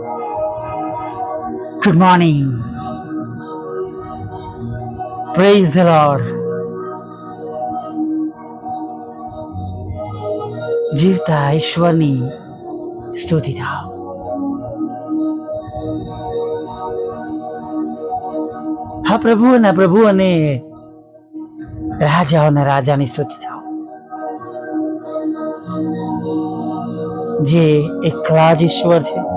Good morning. Praise the Lord. જીવતા ઈશ્વરની સ્તુતિ થાવ હા પ્રભુ અને પ્રભુ અને રાજાઓના રાજાની સ્તુતિ થાવ જે એકલા જ ઈશ્વર છે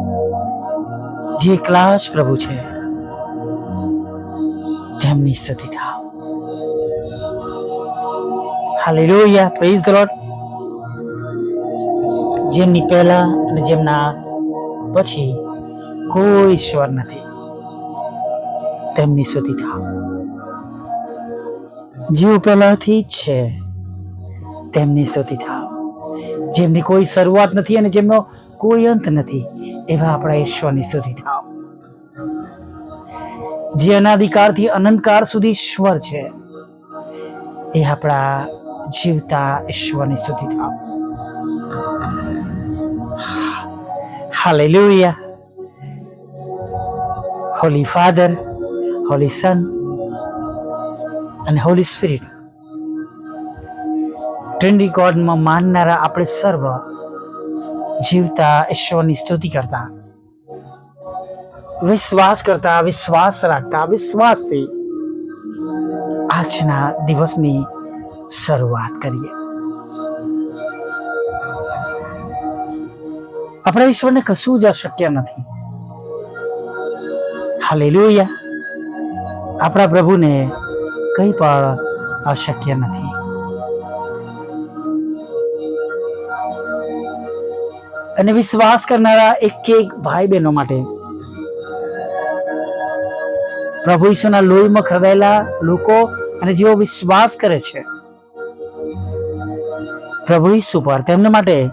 જે એકલા જ પ્રભુ છે, તેમની સ્તુતિ થાવ. હાલેલુયા પ્રેઝ ધ લોર્ડ જેમની પહેલા અને જેમના પછી કોઈ ઈશ્વર નથી. તેમની સ્તુતિ થાવ. જેઓ પહેલાથી જ છે, તેમની સ્તુતિ થાવ. જેમની કોઈ શરૂઆત નથી અને જેમનો કોઈ અંત નથી, એવા આપણા ઈશ્વરની સ્તુતિ થાવ. જે અનાધિકારથી અનંતકાળ સુધી ઈશ્વર છે. એ આપણા જીવતા ઈશ્વરની સ્તુતિ થાવ Hallelujah. Holy father holy son અને હોલી સ્પિરિટ ટ્રિનિટી ગોડમાં માનનારા આપણે સર્વ જીવતા ઈશ્વરની સ્તુતિ કરતા. વિશ્વાસ કરતા, વિશ્વાસ રાખતા, વિશ્વાસથી આજના દિવસની શરૂઆત કરીએ. આપણા ઈશ્વરને કશું જ અશક્ય નથી. હાલેલુયા. આપણા પ્રભુને કંઈ પણ અશક્ય નથી. અને વિશ્વાસ કરનારા એક એક ભાઈ બહેનો માટે પ્રભુ ઈશ્વરના લોહીમાં ખરદાયેલા લોકો અને જેઓ વિશ્વાસ કરે છે. પ્રભુ ઈસુ પર તેમના માટે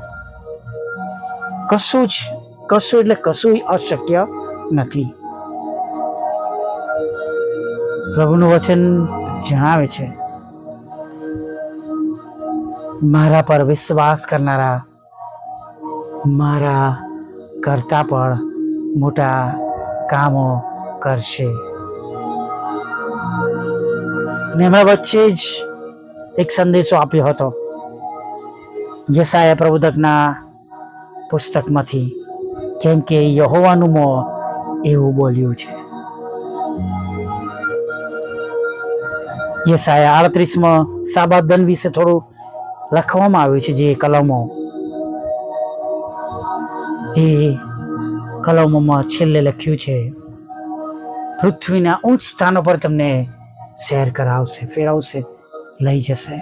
કશું જ, કશું એટલે કશું અશક્ય નથી. પ્રભુનું વચન જણાવે છે. મારા પર વિશ્વાસ કરનારા, મારા કરતા પણ મોટા કામો કરશે. ને હમણાં વચ્ચે જ એક સંદેશો આપ્યો હતો. યશાયા પ્રબોધકના પુસ્તકમાંથી, કેમ કે યહોવાનું મોં એવું બોલ્યું છે. યશાયા આડત્રીસમાં સાબાદન વિશે થોડું લખવામાં આવ્યું છે જે કલમો. એ કલમોમાં છેલ્લે લખ્યું છે, પૃથ્વીના ઉચ્ચ સ્થાનો પર તમને શેર કરાવશે, ફેરવશે, લઈ જશે.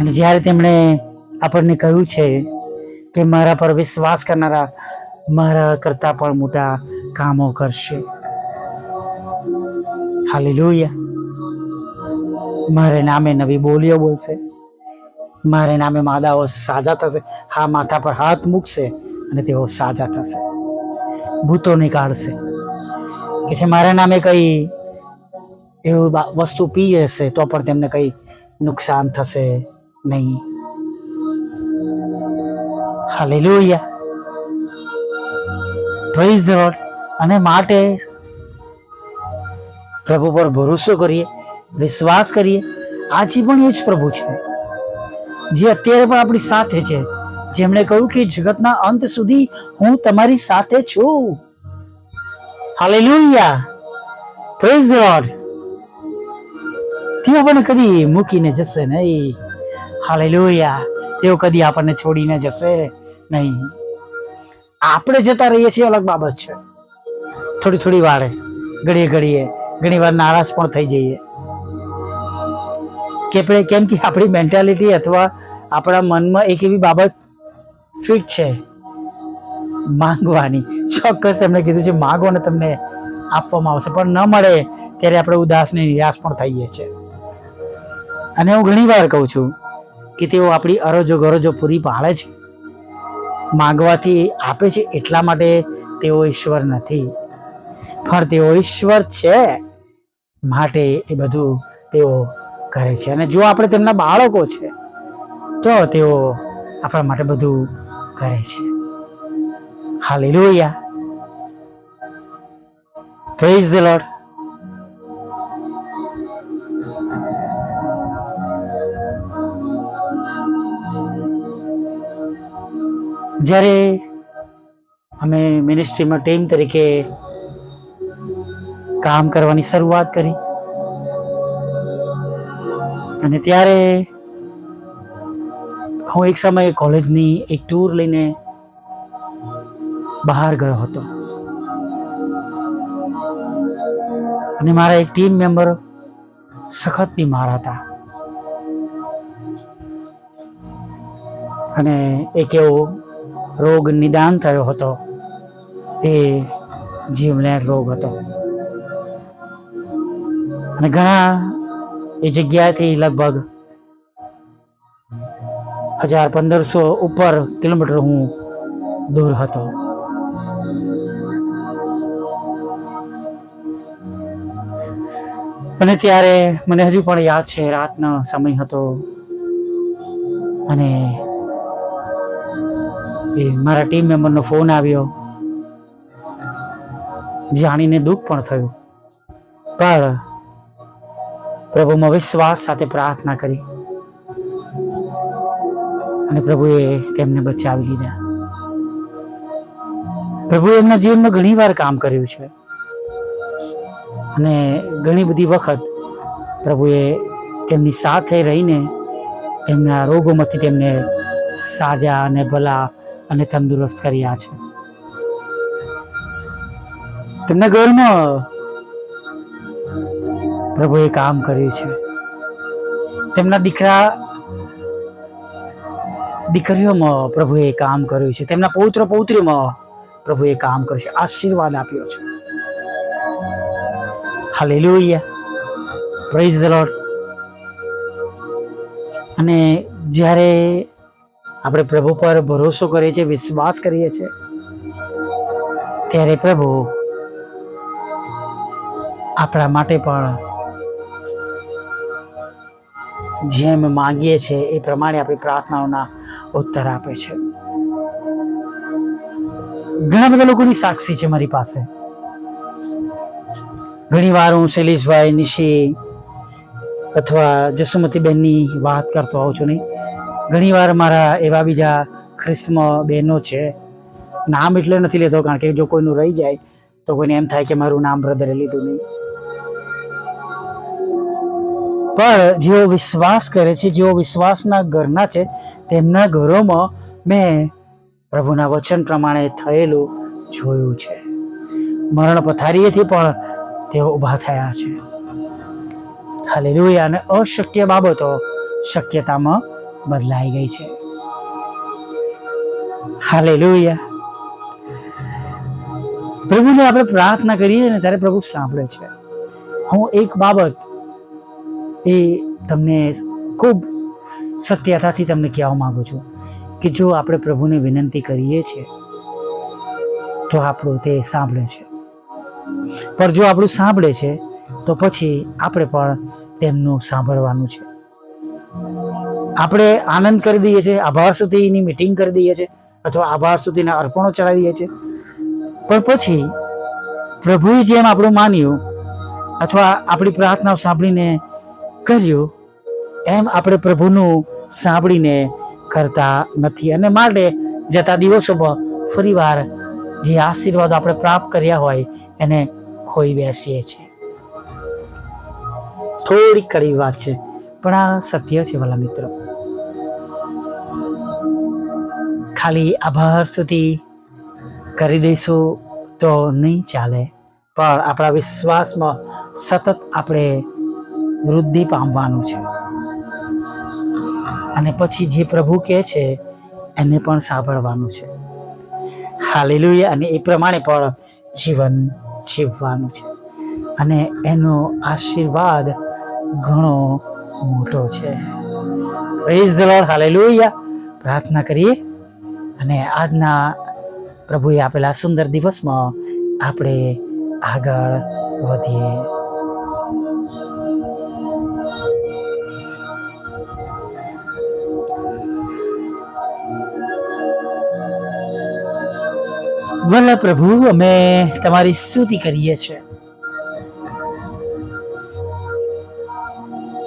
અને જ્યારે તેમણે આપણને કહ્યું છે કે મારા પર વિશ્વાસ કરનારા મારા કરતા પણ મોટા કામો કરશે. હાલેલુયા. મારે નામે નવી બોલીઓ બોલશે. મારે નામે માદાઓ સાજા થશે. હા, માથા પર હાથ મૂકશે અને તેઓ સાજા થશે. ભૂતો નીકાળશે કે છે, મારા નામે કઈ એવું વસ્તુ પી જશે તો પણ તેમને કઈ નુકસાન થશે નહીં. ધ લોર્ડ અને માટે પ્રભુ પર ભરોસો કરીએ, વિશ્વાસ કરીએ. આજે પણ એ જ પ્રભુ છે, જે અત્યારે પણ આપણી સાથે છે. જેમણે કહ્યું કે જગતના અંત સુધી હું તમારી સાથે છું. હાલેલુયા પ્રેઝ ધ લોર્ડ તેઓ પણ કદી મૂકીને જશે નહીં. હાલેલુયા તેઓ કદી આપણને છોડીને જશે નહીં. આપણે જતા રહીએ છીએ, અલગ બાબત છે. થોડી થોડી વારે, ઘડીએ ઘડીએ, ઘણી વાર નારાજ પણ થઈ જઈએ. કે આપણે, કેમ કે આપણી મેન્ટાલિટી અથવા આપણા મનમાં એક એવી બાબત ફિટ છે. માંગવાની. ચોક્કસ એમણે કીધું છે માગો ને તમને આપવામાં આવશે, પણ ન મળે ત્યારે આપણે ઉદાસ ને નિરાશ પણ થઈએ છીએ. અને હું ઘણી વાર કહું છું કે તેઓ આપણી અરજો ગરજો પૂરી પાડે છે. માંગવાથી આપે છે એટલા માટે તેઓ ઈશ્વર નથી. પણ તેઓ ઈશ્વર છે માટે એ બધું તેઓ કરે છે. અને જો આપણે તેમના બાળકો છે, તો તેઓ આપણા માટે બધું કરે છે. Hallelujah Praise the Lord. જ્યારે અમે મિનિસ્ટ્રીમાં ટીમ તરીકે કામ કરવાની શરૂઆત કરી અને ત્યારે હું એક સમયે કોલેજની એક ટૂર લઈને બહાર ગયો હતો. અને મારા એક ટીમ મેમ્બર સખત બીમાર હતા. અને એક એવો રોગ નિદાન થયો હતો. એ જીવલેણ રોગ હતો. અને ઘણા એ જગ્યાથી લગભગ હજાર પંદરસો ઉપર કિલોમીટર હું દૂર હતો. અને ત્યારે મને હજુ પણ યાદ છે, રાતનો સમય હતો. અને એ મારા ટીમ મેમ્બરનો ફોન આવ્યો. જાણીને દુઃખ પણ થયું. પણ પ્રભુમાં વિશ્વાસ સાથે પ્રાર્થના કરી. અને પ્રભુએ તેમને બચાવી લીધા. પ્રભુએ એમના જીવનમાં ઘણી વાર કામ કર્યું છે. અને ઘણી બધી વખત પ્રભુએ તેમની સાથે રહીને તેમના રોગોમાંથી તેમને સાજા અને ભલા અને તંદુરસ્ત કર્યા છે. તેમના ઘરમાં પ્રભુએ કામ કર્યું છે. તેમના દીકરા, દીકરીઓમાં પ્રભુએ કામ કર્યું છે. તેમના પૌત્ર પૌત્રીમાં પ્રભુએ કામ કર્યું છે. આશીર્વાદ આપ્યો છે. હાલેલુયા. પ્રેઝ ધ લોર્ડ અને જ્યારે આપણે પ્રભુ પર ભરોસો કરીએ છીએ, વિશ્વાસ કરીએ છીએ, ત્યારે પ્રભુ આપણા માટે પણ જેમ માંગીએ છીએ, એ પ્રમાણે આપણી પ્રાર્થનાઓના ઉત્તર આપે છે. ઘણા બધા લોકોની સાક્ષી છે મારી પાસે. ઘણી વાર હું શૈલેષભાઈ, નિશી અથવા જસુમતીબેનની વાત કરતો હોઉં છું નહીં. ઘણી વાર મારા એવા બીજા ખ્રિસ્મ બહેનો છે, નામ એટલે નથી લેતો, કારણ કે જો કોઈનું રહી જાય, તો કોઈને એમ થાય કે મારું નામ બ્રધરે લીધું નહીં. પણ જેઓ વિશ્વાસ કરે છે, જેઓ વિશ્વાસના ઘરના છે, તેમના ઘરોમાં મેં પ્રભુના વચન પ્રમાણે થયેલું જોયું છે. મરણ પથારીએથી પણ તેઓ ઊભા થયા છે. હાલેલુયા. અને અશક્ય બાબતો શક્યતામાં બદલાઈ ગઈ છે. હાલેલુયા. પ્રભુને આપણે પ્રાર્થના કરીએ ને ત્યારે પ્રભુ સાંભળે છે. હું એક બાબત એ તમને ખૂબ સત્યતાથી તમને કહેવા માંગુ છું કે જો આપણે પ્રભુને વિનંતી કરીએ છીએ, તો આપણું તે સાંભળે છે. પણ જો આપણું સાંભળે છે, તો પછી આપણે પણ તેમનું સાંભળવાનું છે. આપણે આનંદ કરી દઈએ છીએ, આભાર સુધીની મિટિંગ કરી દઈએ છીએ, અથવા આભાર સુધીના અર્પણો ચડાવી દઈએ છીએ. પણ પછી પ્રભુએ જેમ આપણું માન્યું, અથવા આપણી પ્રાર્થનાઓ સાંભળીને કર્યું, એમ આપણે પ્રભુનું સાંભળીને કરતા નથી. અને માટે જતા દિવસોમાં ફરીવાર જે આશીર્વાદ આપણે પ્રાપ્ત કર્યા હોય એને ખોઈ બેસીએ છીએ. થોડી કડી વાત છે, પણ આ સત્ય છે વાલા મિત્રો. ખાલી આભાર સુધી કરી દઈશું તો નહીં ચાલે, પણ આપણા વિશ્વાસમાં સતત આપણે વૃદ્ધિ પામવાનું છે. અને પછી જે પ્રભુ કહે છે, એને પણ સાંભળવાનું છે. હાલેલુયા, અને એ પ્રમાણે પણ જીવન જીવવાનું છે. અને એનો આશીર્વાદ ઘણો મોટો છે. પ્રેઝ ધ લોર્ડ હાલેલુયા પ્રાર્થના કરીએ. અને આજના પ્રભુએ આપેલા સુંદર દિવસમાં આપણે આગળ વધીએ. વલ્લા પ્રભુ અમે તમારી સ્તુતિ કરીએ છીએ.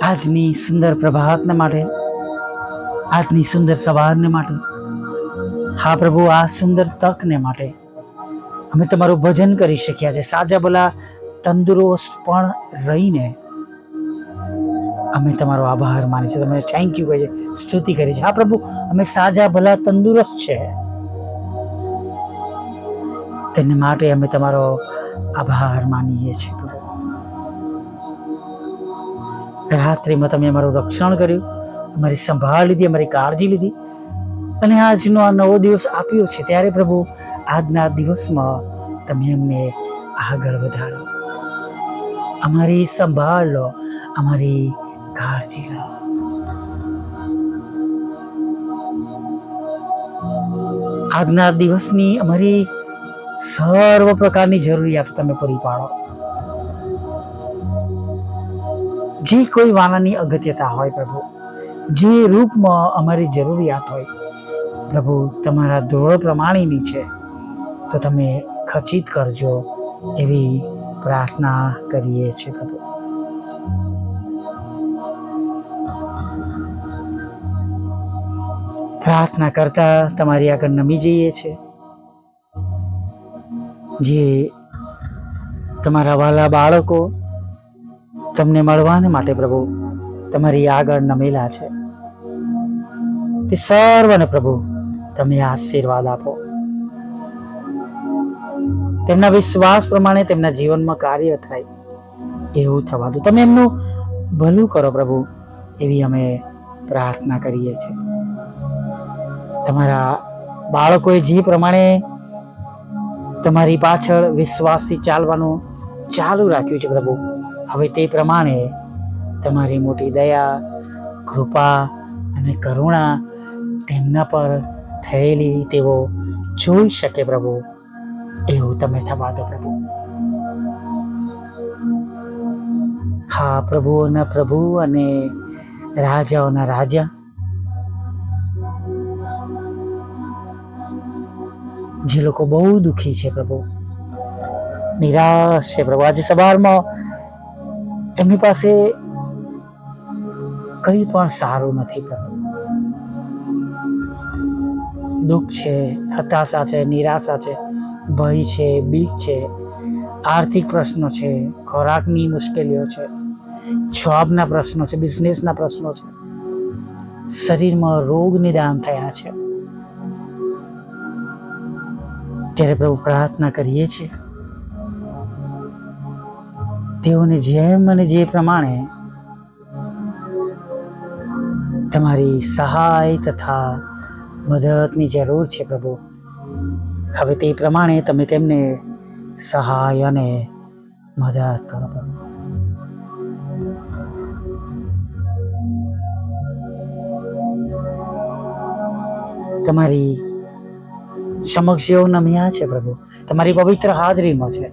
આજની સુંદર પ્રભાતને માટે, આજની સુંદર સવારને માટે, હા પ્રભુ, આ સુંદર તકને માટે અમે તમારું ભજન કરી શક્યા છે. સાજા ભલા તંદુરસ્ત પણ રહીને અમે તમારો આભાર માની છે તમે થેન્ક યુ કહીએ. સ્તુતિ કરી છે હા પ્રભુ, અમે સાજા ભલા તંદુરસ્ત છે. તેને માટે અમે તમારો આભાર માનીએ છીએ રાત્રિમાં તમે અમારું રક્ષણ કર્યું, અમારી સંભાળ લીધી, અમારી કાળજી લીધી અને આજનો આ નવો દિવસ આપ્યો છે ત્યારે પ્રભુ, આજના દિવસમાં તમે અમને આગળ વધારો. અમારી સંભાળ લો, અમારી કાળજી લો. આજના દિવસની અમારી સર્વ પ્રકારની જરૂરિયાતો તમે પૂરી પાડો. જે કોઈ વાનાની અગત્યતા હોય પ્રભુ, જે રૂપમાં અમારી જરૂરિયાત હોય, પ્રભુ, તમારા ધોળ પ્રમાણેની છે, તો તમે ખચિત કરજો એવી પ્રાર્થના કરીએ છીએ પ્રભુ. પ્રાર્થના કરતા તમારી આગળ નમી જઈએ છે જે તમારા વાલા બાળકો તમને મળવાને માટે પ્રભુ, તમારી આગળ નમેલા છે. તે સર્વને પ્રભુ, તમે આશીર્વાદ આપો. તેમના વિશ્વાસ પ્રમાણે તેમના જીવનમાં કાર્ય થાય એવું થવા દો. તમે એમનું ભલું કરો પ્રભુ, એવી અમે પ્રાર્થના કરીએ છીએ. તમારા બાળકોએ જે પ્રમાણે તમારી પાછળ વિશ્વાસથી ચાલવાનું ચાલુ રાખ્યું છે પ્રભુ. હવે તે પ્રમાણે તમારી મોટી દયા, કૃપા અને કરુણા તેમના પર થયેલી તેઓ જોઈ શકે પ્રભુ. એવું તમે થવા દો પ્રભુ. હા પ્રભુઓના પ્રભુ અને રાજાઓના રાજા જે લોકો બહુ દુઃખી છે પ્રભુ. નિરાશ છે પ્રભુ. આજે સવારમાં એમની પાસે કંઈ પણ સારું નથી પ્રભુ. દુઃખ છે, હતાશા છે, નિરાશા છે, ભય છે, બીક છે, આર્થિક પ્રશ્નો છે, ખોરાકની મુશ્કેલીઓ છે, જોબના પ્રશ્નો છે, બિઝનેસના પ્રશ્નો છે. શરીરમાં રોગ નિદાન થયા છે. ત્યારે પ્રભુ પ્રાર્થના કરીએ છીએ. તેઓને જેમ અને જે પ્રમાણે તમારી સહાય તથા મદદની જરૂર છે પ્રભુ. હવે તે પ્રમાણે તમે તેમને સહાય અને મદદ કરો પ્રભુ. તમારી સમક્ષ એવો નમ્યા છે પ્રભુ. તમારી પવિત્ર હાજરીમાં છે.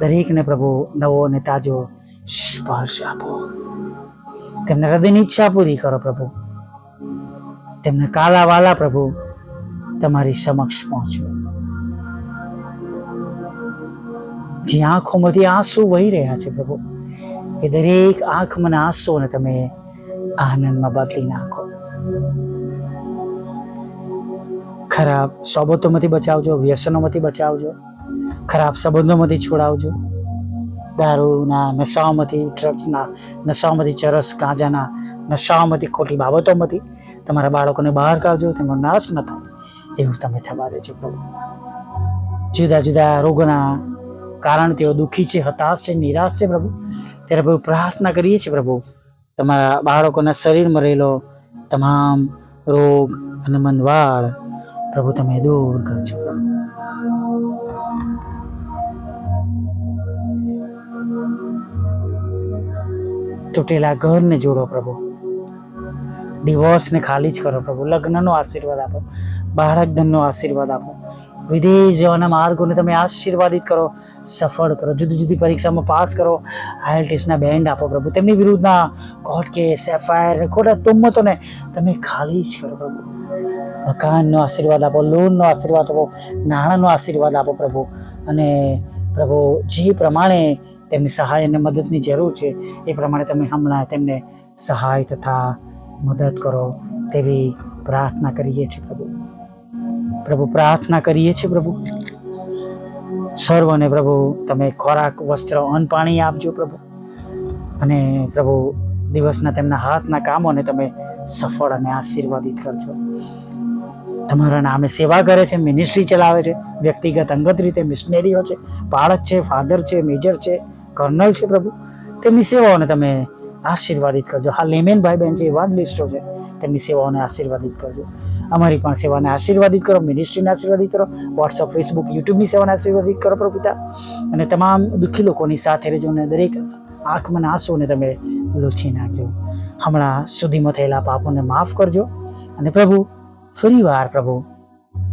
દરેકને પ્રભુ નવો અને તાજો સ્પર્શ આપો. તેમને હૃદયની ઈચ્છા પૂરી કરો પ્રભુ. તેમને કાલા વાલા પ્રભુ તમારી સમક્ષ પહોંચો. જે આંખોમાંથી આંસુ વહી રહ્યા છે પ્રભુ, એ દરેક આંખમાંના આંસુને તમે આનંદમાં બદલી નાખો. ખરાબ સોબતોમાંથી બચાવજો, વ્યસનોમાંથી બચાવજો, ખરાબ સંબંધોમાંથી છોડાવજો. દારૂના, નશાઓમાંથી ડ્રગ્સના નશાઓમાંથી, ચરસ, ગાંજાના, નશાઓમાંથી, ખોટી બાબતોમાંથી તમારા બાળકોને બહાર કાઢજો, તેમનો નાશ ન થાય. એવું તમે થવા દેજો પ્રભુ. જુદા જુદા રોગના કારણ તેઓ દુઃખી છે, હતાશ છે, નિરાશ છે પ્રભુ. ત્યારે પ્રભુ પ્રાર્થના કરીએ છીએ પ્રભુ, તમારા બાળકોના શરીરમાં રહેલો તમામ રોગ અને મંદવાળ પ્રભુ, તમે દૂર કરજો તૂટેલા ઘરને જોડો પ્રભુ. ડિવોર્સને ખાલી જ કરો પ્રભુ. લગ્નનો આશીર્વાદ આપો. બાળક ધનનો આશીર્વાદ આપો. વિદેશ જવાના માર્ગોને તમે આશીર્વાદિત કરો, સફળ કરો, જુદી જુદી પરીક્ષામાં પાસ કરો આઈએલ ટેસ્ટના બેન્ડ આપો પ્રભુ. તેમની વિરુદ્ધના કોર્ટ કેસ એફઆઈઆર ખોટા તુમ્મતોને તમે ખાલી જ કરો પ્રભુ. મકાનનો આશીર્વાદ આપો લોનનો આશીર્વાદ આપો, નાણાંનો આશીર્વાદ આપો પ્રભુ. અને પ્રભુ, જે પ્રમાણે તેમની સહાય અને મદદની જરૂર છે, એ પ્રમાણે તમે હમણાં તેમને સહાય તથા મદદ કરો તેવી પ્રાર્થના કરીએ છીએ પ્રભુ. પ્રભુ પ્રાર્થના કરીએ છીએ પ્રભુ. સર્વને પ્રભુ તમે ખોરાક, વસ્ત્ર, અન્ન, પાણી આપજો પ્રભુ. અને પ્રભુ દિવસના તેમના હાથના કામોને તમે સફળ અને આશીર્વાદિત કરજો. તમારા નામે સેવા કરે છે મિનિસ્ટ્રી ચલાવે છે, વ્યક્તિગત અંગત રીતે મિશનરીઓ છે, બાળક છે ફાધર છે મેજર છે કર્નલ છે પ્રભુ. તેમની સેવાઓને તમે આશીર્વાદિત કરજો. હા લેમેન ભાઈ બહેન છે, એવા જ લિસ્ટો છે. તેમની સેવાઓને આશીર્વાદિત કરજો. અમારી પણ સેવાને આશીર્વાદિત કરો મિનિસ્ટ્રીને આશીર્વાદિત કરો વોટ્સઅપ ફેસબુક યુટ્યુબની સેવાને આશીર્વાદિત કરો પ્રભુ પિતા અને તમામ દુઃખી લોકોની સાથે રહેજો અને દરેક આંખમાં આંસુને તમે લૂછી નાખજો. હમણાં સુધીમાં થયેલા પાપોને માફ કરજો. અને પ્રભુ, ફરીવાર પ્રભુ,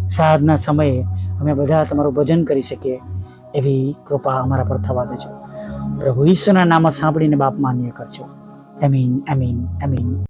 સાંજના સમયે અમે બધા તમારું ભજન કરી શકીએ એવી કૃપા અમારા પર થવા દેજો. પ્રભુ ઈશ્વરના નામ સાંભળીને બાપ માન્ય કરજો. એમીન એમીન અમીન